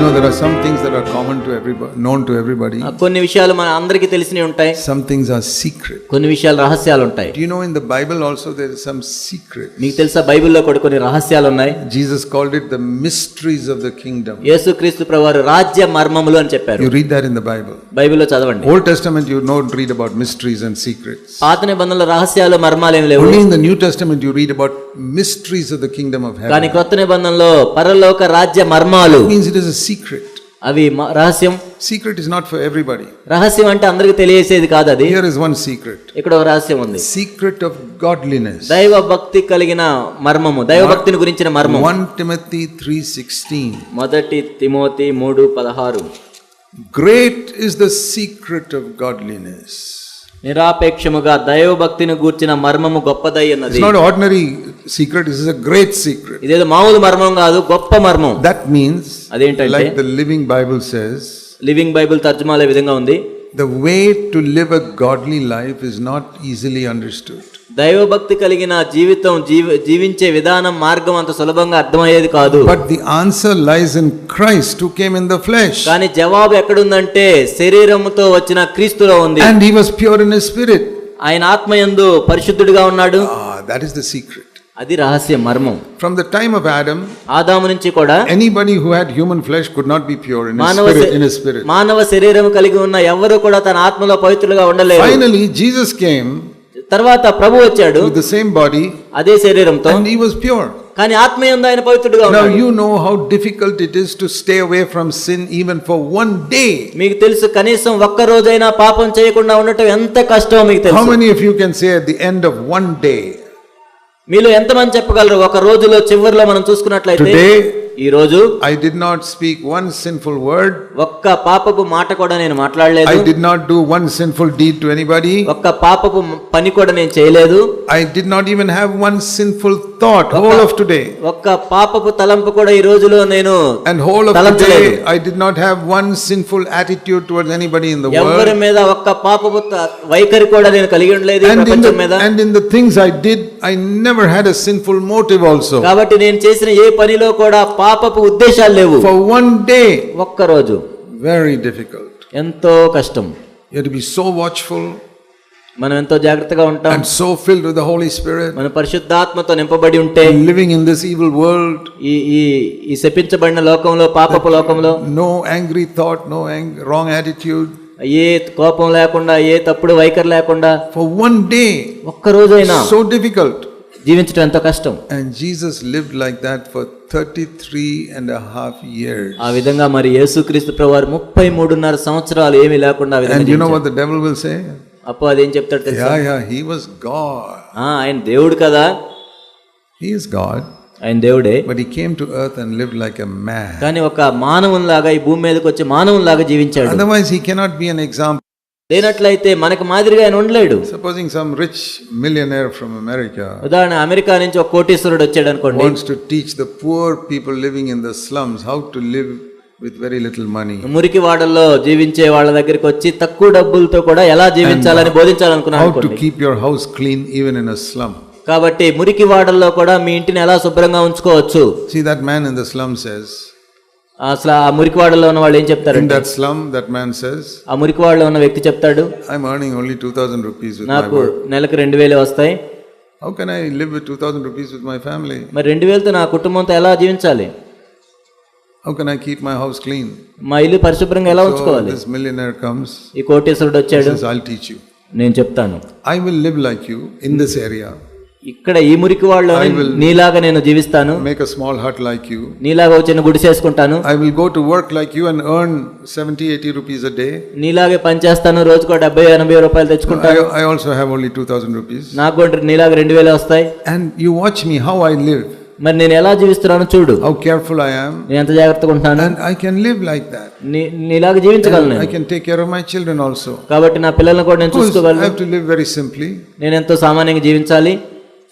know, there are some things that are common to everybody, known to everybody. ఆ, కొన్ని విషయాలు మన అందరికీ తెలిసినవి ఉంటాయి Some things are secret. కొన్ని విషయాలు రహస్యాలు ఉంటాయి Do you know in the Bible also there is some secret? మీకు తెలుసా బైబిల్లో కూడా కొన్ని రహస్యాలు ఉన్నాయి Jesus called it the mysteries of the kingdom. యేసుక్రీస్తు ప్రభువారు రాజ్య మర్మములు అని చెప్పారు You read that in the Bible. బైబిల్లో చదవండి Old Testament, you don't read about mysteries and secrets. పాత నిబంధనల రహస్యాలు మర్మాలు ఏమి లేవు Only in the New Testament, you read about mysteries of the kingdom of కానీ heaven. క్రొత్త నిబంధనలో పరలోక రాజ్య మర్మాలు means it is a secret. అవి రహస్యం Secret is not for everybody. రహస్యం అంటే అందరికి తెలియసేది కాదు అది Here is one secret. ఇక్కడ ఒక రహస్యం ఉంది Secret of godliness. దైవ భక్తి కలిగిన మర్మము దైవ భక్తిని గురించిన మర్మం 1 Timothy 3:16. మొదటి తిమోతి మూడు పదహారు Great is the secret of godliness. నిరాపేక్షముగా దైవభక్తిని గూర్చిన మర్మము గొప్పదై ఉన్నది. Not secret is a great secret ఇదేదో మామూలు మర్మం కాదు గొప్ప మర్మం. దట్ మీన్స్ అదేంటంటే like the living Bible says living Bible తర్జుమాలే విధంగా ఉంది? The way live a life is easily understood దైవభక్తి కలిగిన జీవితం జీవించే విధానం మార్గం అంత సులభంగా అర్థమయ్యేది కాదు. But the answer lies in Christ to came in the flesh కానీ జవాబు ఎక్కడుందంటే శరీరముతో వచ్చిన క్రీస్తులో ఉంది. And he was pure in spirit ఆయన ఆత్మ ఎందు పరిశుద్ధుడిగా ఉన్నాడు. దట్ ఇస్ ద సీక్రెట్ అది రహస్య మర్మం. From the time of Adam ఆదాము నుంచి కూడా anybody who had human flesh could not be pure in మానవ ఇన్ స్పిరిట్ మానవ శరీరం కలిగి ఉన్న ఎవ్వరూ కూడా తన ఆత్మలో పవిత్రులుగా ఉండలేరు. ఫైనల్లీ జీసస్ కేమ్ తర్వాత ప్రభు వచ్చాడు. ద సేమ్ బాడీ అదే శరీరంతో. అండ్ హి వాస్ ప్యూర్ కానీ ఆత్మ ఆయన పవిత్రుడుగా ఉన్నాడు. You know how difficult it is to stay away from sin even for one day మీకు తెలుసు కనీసం ఒక్క రోజైనా పాపం చేయకుండా ఉండటం ఎంత కష్టమో మీకు తెలుసు. How many of you can say at the end of one day మీలో ఎంతమంది చెప్పగలరు? ఒక రోజులో చివర్లో మనం చూసుకున్నట్లయితే ఈ రోజు I did not speak one sinful word ఒక్క పాపపు మాట కూడా నేను మాట్లాడలేదు. I did not do one sinful deed to anybody ఒక్క పాపపు పని కూడా నేను చేయలేదు. I did not even have one sinful thought whole of today ఒక్క పాపపు తలంపు కూడా ఈ రోజులో నేను and whole of today I did not have one sinful attitude towards anybody in the world ఎవరి మీద ఒక్క పాపపు వైఖరి కూడా నేను కలిగి ఉండలేదు ప్రపంచం మీద. And in the things I did I never had a sinful motive also కాబట్టి నేను చేసిన ఏ పనిలో కూడా పాపపు ఉద్దేశాలు లేవు. ఫర్ వన్ డే ఒక్క రోజు వెరీ డిఫికల్ట్ ఎంతో కష్టం. యు బి సో వాచ్ఫుల్ మనం ఎంతో జాగ్రత్తగా ఉంటాం. And so filled with the Holy Spirit మన పరిశుద్ధాత్మతో నింపబడి ఉంటే living in this evil world ఈ ఈ ఈ శపించబడిన లోకంలో పాపపు లోకంలో no angry thought no wrong attitude ఏ కోపం లేకుండా ఏ తప్పుడు వైఖరి లేకుండా ఫర్ వన్ డే ఒక్క రోజైనా సో డిఫికల్ట్ జీవించడం ఎంతో కష్టం. And Jesus live like that for 33 and half year ఆ విధంగా మరి యేసుక్రీస్తు ప్రవారు ముప్పై మూడున్నర సంవత్సరాలు ఏమి లేకుండా విధంగా యు అప్పుడు అది ఏం చెప్తాడు తెలుసా? యా యా హి ఆయన దేవుడు కదా. హి ఇస్ గాడ్ ఆయన దేవుడే. But he came to earth and lived like a man కానీ ఒక మానవునిలాగా ఈ భూమి మీదకి వచ్చి మానవునిలాగా జీవించాడు. Otherwise he cannot be an example లేనట్లయితే మనకి మాదిరిగా ఆయన ఉండలేడు. Supposing some rich million from America ఉదాహరణ అమెరికా నుంచి ఒక కోటీశ్వరుడు వచ్చాడు అనుకోండి. Wants teach the poor people living in the slums how to live with very little money మురికి వాడల్లో జీవించే వాళ్ళ దగ్గరికి వచ్చి తక్కువ డబ్బులతో కూడా ఎలా జీవించాలని బోధించాలనుకున్నాను how keep your house clean even in slum కాబట్టి మురికి వాడల్లో కూడా మీ ఇంటిని ఎలా శుభ్రంగా ఉంచుకోవచ్చు? See that man in the slum says అసలు ఆ మురికివాడలో ఉన్న వాళ్ళు ఏం చెప్తారు దట్ స్లమ్ దట్ మ్యాన్ ఆ మురికివాడలో ఉన్న వ్యక్తి చెప్తాడు I am earning only 2000 rupees నాకు నెలకు 2000 వస్తాయి. How can live with 2000 rupees with my family మరి 2000 తో నా కుటుంబంతో ఎలా జీవించాలి? How can I keep my house clean మా ఇల్లు పరిశుభ్రంగా ఎలా ఉంచుకోవాలి? దిస్ కమ్స్ ఈ కోటేశ్వరుడు వచ్చాడు. ఆల్ టీచ్ నేను చెప్తాను. I will live like you in this area ఇక్కడ ఈ మురికి వాళ్ళు నీలాగా నేను జీవిస్తాను. Make small heart like you నీలాగా చిన్న గుడి చేసుకుంటాను. I will go to work like you and earn 70 80 rupees a day నీలాగే పని చేస్తాను రోజుకో 70 80 రూపాయలు తెచ్చుకుంటాను. I also have only 2000 rupees నాకు కూడా నీలాగా 2000 వస్తాయి. And you watch me how I live మరి నేను ఎలా జీవిస్తున్నానో చూడు. హౌ కేర్ఫుల్ ఐ యామ్ నేను ఎంత జాగ్రత్తగా ఉంటాను. I can live like that నేను. జీవించగలను ఐ మై చిల్డ్రన్ ఆల్సో కాబట్టి నా పిల్లల్ని కూడా నేను చూసుకోగలను. I to live very simply నేను ఎంతో సామాన్యంగా జీవించాలి.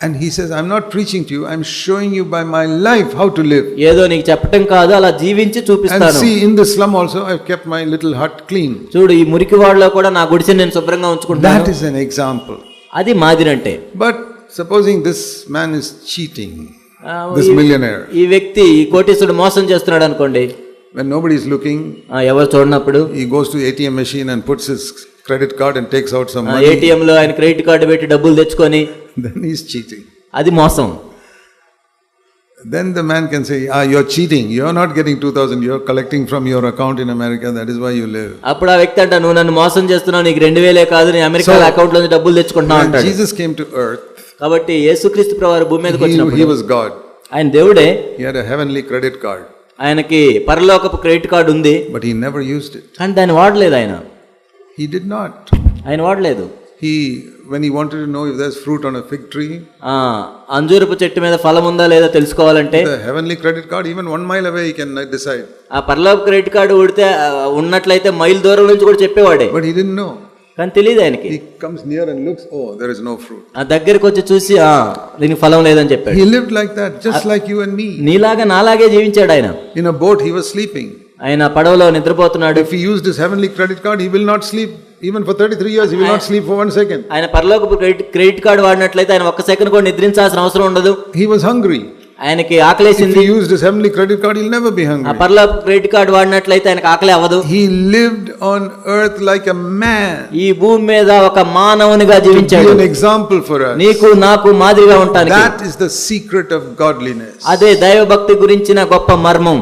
And he says I'm not preaching to you I'm showing you by my life how to live ఏదో నీకు చెప్పటం కాదు అలా జీవించి చూపిస్తాను. See in the slum also I kept my little heart clean చూడు ఈ మురికి వాడలో కూడా నా గుడిసె నేను శుభ్రంగా ఉంచుకుంటాను. దట్ ఇస్ ఎన్ ఎగ్జాంపుల్ అది మాదిరి అంటే but supposing this man is cheating this millionaire ఈ వ్యక్తి ఈ కోటీశుడు మోసం చేస్తున్నాడు అనుకోండి. వెన్ నోబడి ఇస్ లుకింగ్ ఎవరు చూడనప్పుడు? He goes to ATM machine and puts credit card and takes out some ATM లో ఆయన క్రెడిట్ కార్డు పెట్టి డబ్బులు తెచ్చుకొని Then he's cheating. అది మోసం Then the man can say, ah, you're cheating. You're not getting 2000. You're collecting from your account in America. That is why you live. అప్పుడు ఆ వ్యక్తి అంట నువ్వు నన్ను మోసం చేస్తున్నావు నీకు రెండు వేలే కాదు నీ అమెరికా అకౌంట్లో డబ్బులు తెచ్చుకుంటున్నావు అంటాడు Jesus came to earth, కాబట్టి యేసుక్రీస్తు ప్రవారు భూమి మీదకి వచ్చినప్పుడు he was God. ఆయన దేవుడే He had a heavenly credit card, ఆయనకి పరలోకపు క్రెడిట్ కార్డు ఉంది but he never used it. కానీ దాన్ని వాడలేదు ఆయన He did not. ఆయన వాడలేదు He, when he wanted to know if there's fruit on a fig tree, ఆ అంజూరపు చెట్టు మీద ఫలం ఉందా లేదా తెలుసుకోవాలంటే the heavenly credit card, even one mile away, he can decide. ఆ పరలోక క్రెడిట్ కార్డు ఉడితే ఉన్నట్లయితే మైల్ దూరం నుంచి కూడా చెప్పేవాడే But he didn't know. కానీ తెలియదు ఆయనకి He comes near and looks, oh, there is no fruit. ఆ దగ్గరికి వచ్చి చూసి ఆ దీనికి ఫలం లేదని చెప్పాడు He lived like that, just like you and me. నీలాగా నాలాగే జీవించాడు ఆయన In a boat, he was sleeping. ఆయన పడవలో నిద్రపోతున్నాడు. If he used his heavenly credit card he will not sleep even for 33 years he will not sleep for 1 second ఆయన పరలోకపు credit credit card వాడినట్లయితే ఆయన ఒక్క సెకండ్ కూడా నిద్రించాల్సిన అవసరం ఉండదు. హి వాస్ హంగ్రీ ఆయనకి ఆకలేసింది. He used his heavenly credit card he will never be hungry ఆ పరలోక క్రెడిట్ కార్డ్ వాడినట్లయితే ఆయనకి ఆకలి అవ్వదు. He lived on earth like a man ఈ భూమి మీద ఒక మానవునిగా జీవించాడు. ఇన్ ఎగ్జాంపుల్ ఫర్ us నీకు నాకు మాదిరిగా ఉండడానికి that is the secret of godliness అదే దైవభక్తి గురించిన గొప్ప మర్మం.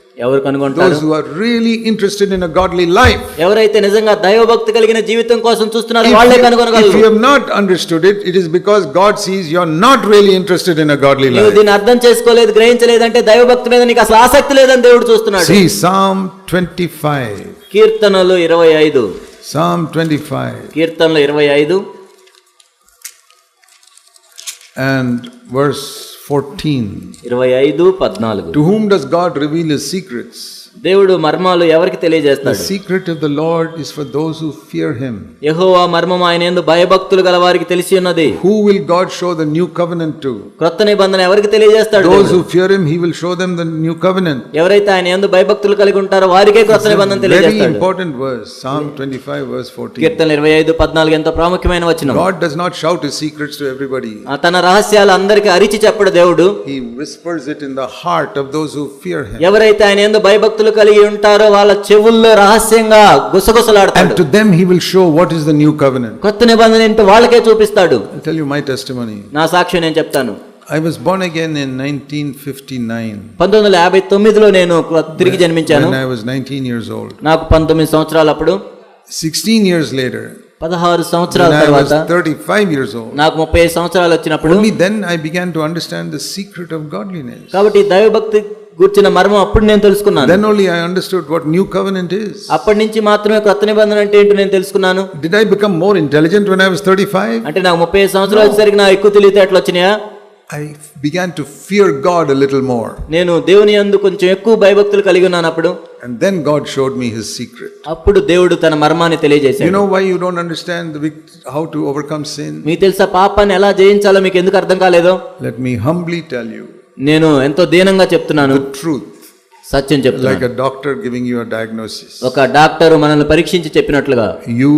ఎవరు కనుగొంటారు Those who are really interested in a godly life. ఎవరైతే నిజంగా దైవభక్తి కలిగిన జీవితం కోసం చూస్తున్నారో If వాళ్ళే you, if you కనుగొనగలరు have not understood it, it is because God sees you are not really interested in a godly నువ్వు life. దీన్ని అర్థం చేసుకోలేదు గ్రహించలేదంటే దైవభక్తి మీద నీకు అసలు ఆసక్తి లేదని దేవుడు చూస్తున్నాడు See Psalm 25. కీర్తనలు ఇరవై ఐదు Psalm 25 కీర్తనలు ఇరవై ఐదు and verse 14. ఇరవై ఐదు పద్నాలుగు To whom does God reveal his secrets? దేవుడు మర్మాలు ఎవరికి తెలియజేస్తాడు? Secret Lord is for those who fear ఆయన యందు భయభక్తులు గల వారికి తెలిసి ఉన్నది. Who will God show the new covenant to కృత నిబంధన ఎవరికి తెలియజేస్తాడు షో న్యూ కవెనెంట్ ఎవరైతే ఆయన యందు భయభక్తులు కలిగి ఉంటారో వారికే కృత నిబంధన ఇంపార్టెంట్ వర్స్ సామ్ 25 వర్స్ 14 కీర్తన 25 14 ఎంత ప్రాముఖ్యమైన వచనం. God does shout his secrets to everybody తన రహస్యాలు అందరికి అరిచి చెప్పడు దేవుడు. Whispers heart of those fear ఎవరైతే ఆయన యందు భయభక్తులు కలిగి ఉంటారో వాళ్ళ చెవుల్లో రహస్యంగా And గుసగుసలాడతాడు to them he will show what is the new covenant. కొత్త నిబంధన ఏంటో వాళ్ళకే చూపిస్తాడు I'll tell you my testimony. నా సాక్ష్యం నేను చెప్తాను I was born again in 1959 పంతొమ్మిది వందల యాభై తొమ్మిదిలో నేను తిరిగి జన్మించాను when I was 19 years old. నాకు పంతొమ్మిది సంవత్సరాలు అప్పుడు 16 years later, పదహారు సంవత్సరాల when I was తర్వాత 35 years old, నాకు ముప్పై ఐదు సంవత్సరాలు వచ్చినప్పుడు only then I began to understand the secret of godliness. కాబట్టి దైవభక్తి గుర్చిన మర్మం అప్పుడు నేను తెలుసుకున్నాను. Then only I understood what new covenant is అప్పటి నుంచి మాత్రమే కొత్త నిబంధన అంటే ఏంటో నేను తెలుసుకున్నాను. Did I become more intelligent when I was 35 అంటే నాకు 30 సంవత్సరాలు వచ్చేసరికి నాకు ఎక్కువ తెలివితేటలు వచ్చినాయా? I began to fear God a little more నేను దేవుని యందు కొంచెం ఎక్కువ భయభక్తులు కలిగి ఉన్నాను అప్పుడు. And then God showed me his secret అప్పుడు దేవుడు తన మర్మాన్ని తెలియజేశాడు. You know why you don't understand how to overcome sin మీకు తెలుసా పాపాన్ని ఎలా జయించాలో మీకు ఎందుకు అర్థం కాలేదో? Let me humbly tell you నేను ఎంతో దీనంగా చెప్తున్నాను truth, సత్యం చెప్తున్నాను doctor giving you a diagnosis. ఒక డాక్టర్ మనల్ని పరీక్షించి చెప్పినట్లుగా You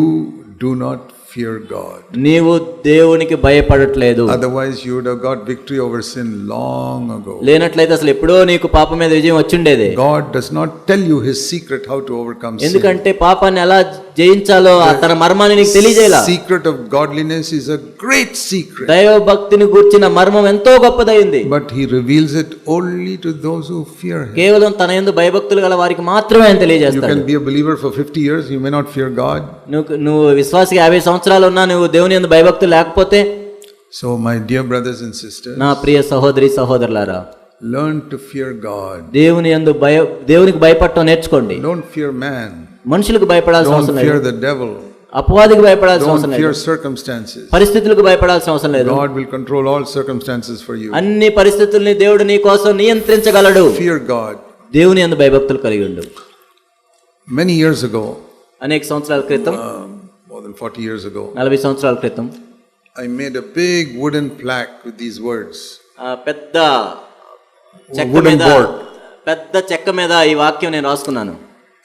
do not fear God. నీవు దేవునికి భయపడట్లేదు Otherwise, you would have got victory over sin long ago. లేనట్లయితే అసలు ఎప్పుడో నీకు పాపం మీద విజయం వచ్చిండేది God does not tell you his secret how to overcome sin. ఎందుకంటే పాపాన్ని ఎలా జయించాలో తన మర్మాన్ని నీకు తెలియజేయాల? Secret of godliness is a great secret దైవ భక్తిని గుర్చిన మర్మం ఎంతో గొప్పదైంది. But he reveals it only to those who fear him కేవలం తన యందు భయభక్తులు గల వారికి మాత్రమే ఆయన తెలియజేస్తాడు you can be a believer for 50 years you may not fear God నువ్వు నువ్వు విశ్వాసి 50 సంవత్సరాలు ఉన్నా నువ్వు దేవుని యందు భయభక్తులు లేకపోతే so my dear brothers and sisters నా ప్రియ సహోదరి సహోదరులారా లెర్న్ టు ఫియర్ గాడ్ దేవుని యందు భయ దేవునికి భయపడటం నేర్చుకోండి. డోంట్ ఫియర్ మ్యాన్ మనుషులకు భయపడాల్సిన అవసరం లేదు. అపవాదికి భయపడాల్సిన అవసరం లేదు. యువర్ సర్కమ్స్టాన్సెస్ పరిస్థితులకు భయపడాల్సిన అవసరం లేదు. God will control all circumstances for you అన్ని పరిస్థితుల్ని దేవుడు నీ కోసం నియంత్రించగలడు. ఫియర్ గాడ్ దేవుని యందు భయభక్తులు కలిగి ఉండు. మెనీ ఇయర్స్ అగో అనేక సంవత్సరాల క్రితం మోర్ దెన్ 40 ఇయర్స్ అగో 40 సంవత్సరాల క్రితం I made a big wooden plaque with these words ఆ పెద్ద చెక్క మీద పెద్ద చెక్క మీద ఈ వాక్యం నేను రాసుకున్నాను.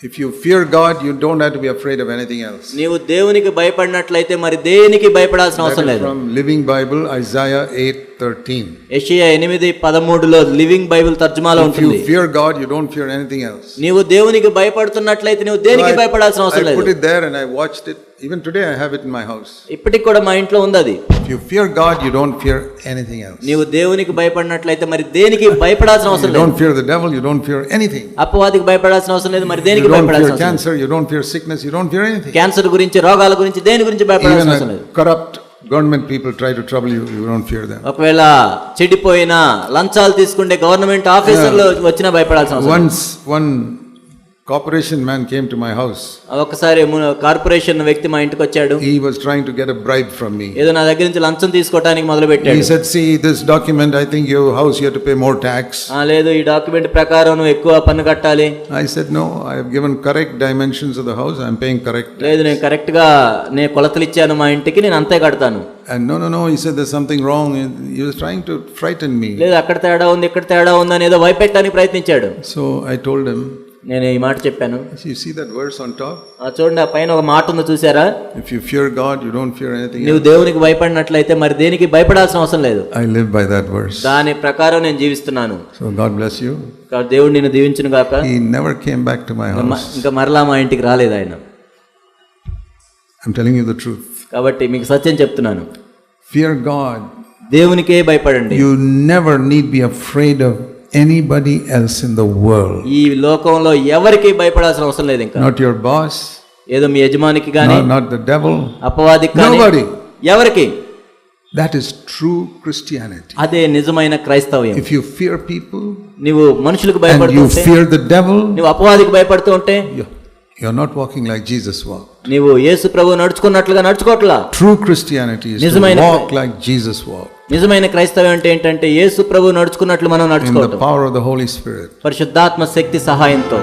If you fear God you don't have to be afraid of anything else నీవు దేవునికి భయపడినట్లయితే మరి దేనికి భయపడాల్సిన అవసరం లేదు from living Bible Isaiah 8 13. Living Bible తర్జుమాలో ఉంటుంది. If you fear God, you don't fear anything else. నీవు దేవునికి భయపడుతున్నట్లయితే నీవు దేనికి భయపడాల్సిన అవసరం లేదు. I put it there and I watched it. Even today I have it in my house. ఇప్పటికి కూడా మా ఇంట్లో ఉంది అది. If you fear God, you don't fear anything else. నీవు దేవునికి భయపడినట్లయితే మరి దేనికి భయపడాల్సిన అవసరం లేదు. You don't fear the devil, you don't fear anything. అపవాదికి You don't fear cancer, you don't fear sickness, you don't fear anything. Cancer గురించి రోగాల గురించి దేని గురించి భయపడాల్సిన అవసరం లేదు. Corrupt government people try to trouble you, you don't fear them. ఒకవేళ చెడిపోయిన లంచాలు తీసుకుంటే గవర్నమెంట్ ఆఫీసర్లు వచ్చినా భయపడాల్సిన అవసరం లేదు. Once one corporation man came to my house. ఒకసారి ము- కార్పొరేషన్ వ్యక్తి మా ఇంటికి వచ్చాడు He was trying to get a bribe from me. ఏదో నా దగ్గర నుంచి లంచం తీసుకోవడానికి మొదలు He పెట్టాడు said, see this document, I think your house, you have to pay more tax. ఆ, లేదు ఈ డాక్యుమెంట్ ప్రకారం నువ్వు ఎక్కువ పన్ను కట్టాలి I said, no, I have given correct dimensions of the house, I am paying correct. లేదు నేను కరెక్ట్గా నేను కొలతలు ఇచ్చాను మా ఇంటికి నేను అంతే కడతాను And no, no, no, he said there's something wrong. He was trying to frighten me. లేదు అక్కడ తేడా ఉంది ఇక్కడ తేడా ఉంది అని ఏదో భయపెట్టడానికి ప్రయత్నించాడు So I told him, నేను ఈ మాట చెప్పాను. చూడండి ఆ పైన ఒక మాట ఉంది చూసారా if you fear God you don't fear anything నువ్వు దేవునికి భయపడినట్లయితే మరి దేనికి భయపడాల్సిన అవసరం లేదు. I live by that words దాని ప్రకారం నేను జీవిస్తున్నాను. సో గాడ్ బ్లెస్ యు దేవుడు నిన్ను దీవించును గాక. He never came back to my house ఇంకా మరలా మా ఇంటికి రాలేదు ఆయన. I am telling you the కాబట్టి మీకు సత్యం చెప్తున్నాను. ఫ్యూర్ గాడ్ దేవునికే భయపడండి. You never need be afraid of anybody else in the world. ఈ లోకంలో ఎవరికి భయపడాల్సిన అవసరం లేదు ఇంకా Not your boss, ఏదో మీ యజమానికి కానీ not, not the devil. అపవాదికి కానీ Nobody. ఎవరికి That is true Christianity. అదే నిజమైన క్రైస్తవ్యం If you fear people నువ్వు మనుషులకు and భయపడుతూ you ఉంటే fear the devil, నువ్వు అపవాదికి భయపడుతూ ఉంటే you're you're not walking like Jesus walked. నీవు యేసు ప్రభు నడుచుకున్నట్లుగా నడుచుకోవట్లా True Christianity is to నిజమైన- walk like Jesus walked నిజమైన క్రైస్తవం అంటే ఏంటంటే యేసు ప్రభు నడుచుకున్నట్లు మనం Holy Spirit. పరిశుద్ధాత్మ శక్తి సహాయంతో